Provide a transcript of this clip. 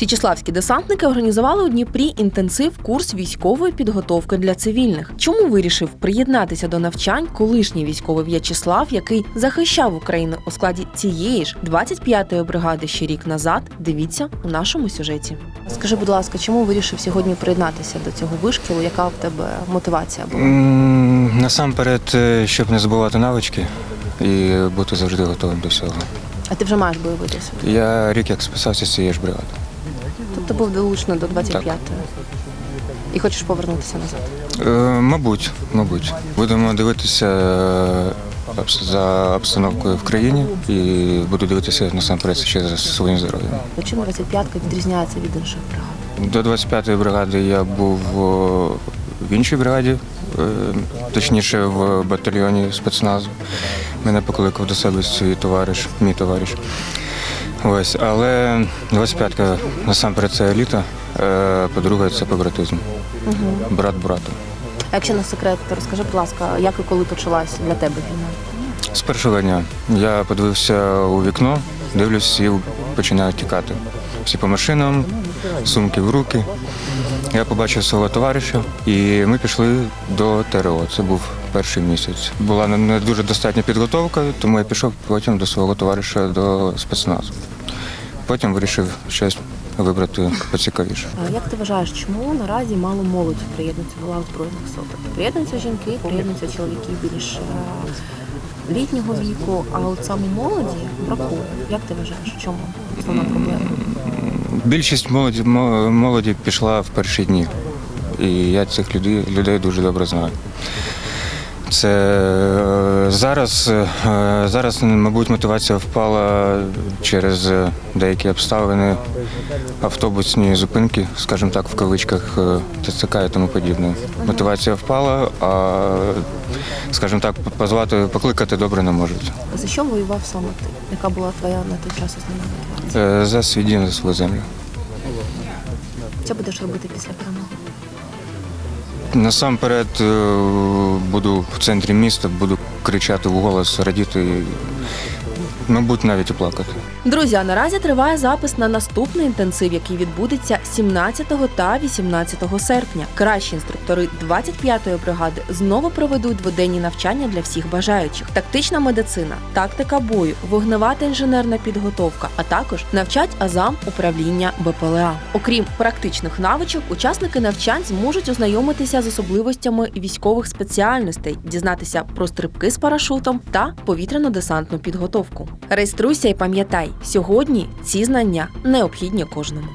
Січеславські десантники організували у Дніпрі інтенсив курс військової підготовки для цивільних. Чому вирішив приєднатися до навчань колишній військовий В'ячеслав, який захищав Україну у складі цієї ж 25-ї бригади ще рік назад? Дивіться у нашому сюжеті. Скажи, будь ласка, чому вирішив сьогодні приєднатися до цього вишкілу? Яка в тебе мотивація була? Насамперед, е, щоб не забувати навички і бути завжди готовим до всього. А ти вже маєш бойовий досвід? Я рік як списався з цієї ж бригади. Тобто був долучно до 25-ї. І хочеш повернутися назад? Е, Мабуть, мабуть. Будемо дивитися е, за обстановкою в країні і буду дивитися насамперед ще за своїм здоров'ям. Чим 25-ка відрізняється від інших бригад? До 25-ї бригади я був в іншій бригаді, е, точніше в батальйоні спецназу. Мене покликав до себе свій товариш, мій товариш. Ось, але 25-ка насамперед це еліта, е, по-друге, це побратизм. Брат брату. А якщо не секрет, то розкажи, будь ласка, як і коли почалась для тебе війна? З першого дня я подивився у вікно, дивлюсь і починаю тікати. Всі по машинам, сумки в руки. Я побачив свого товариша, і ми пішли до ТРО. Це був перший місяць. Була не дуже достатня підготовка, тому я пішов потім до свого товариша до спецназу. Потім вирішив щось вибрати поцікавіше. А як ти вважаєш, чому наразі мало молоді приєднується до лав збройних сил? Тобто приєднуються жінки, приєднуються чоловіки більш е, літнього віку, а от саме молоді бракує. Як ти вважаєш, в чому основна проблема? Більшість молоді, мо- молоді пішла в перші дні. І я цих людей, людей дуже добре знаю. Це е, зараз, е, зараз, мабуть, мотивація впала через е, деякі обставини, автобусні зупинки, скажімо так, в кавичках ТЦК і тому подібне. Мотивація впала, а, скажімо так, позвати, покликати добре не можуть. За що воював саме ти? Яка була твоя на той час основна мотивація? За свій дім, за свою землю. Що будеш робити після перемоги? Насамперед е, буду в центрі міста, буду кричати в голос, радіти, мабуть, навіть і плакати. Друзі, а наразі триває запис на наступний інтенсив, який відбудеться 17 та 18 серпня. Кращі інструктори 25-ї бригади знову проведуть дводенні навчання для всіх бажаючих. Тактична медицина, тактика бою, вогнева та інженерна підготовка, а також навчать азам управління БПЛА. Окрім практичних навичок, учасники навчань зможуть ознайомитися з особливостями військових спеціальностей, дізнатися про стрибки з парашутом та повітряно-десантну підготовку. Реєструйся і пам'ятай, сьогодні ці знання необхідні кожному.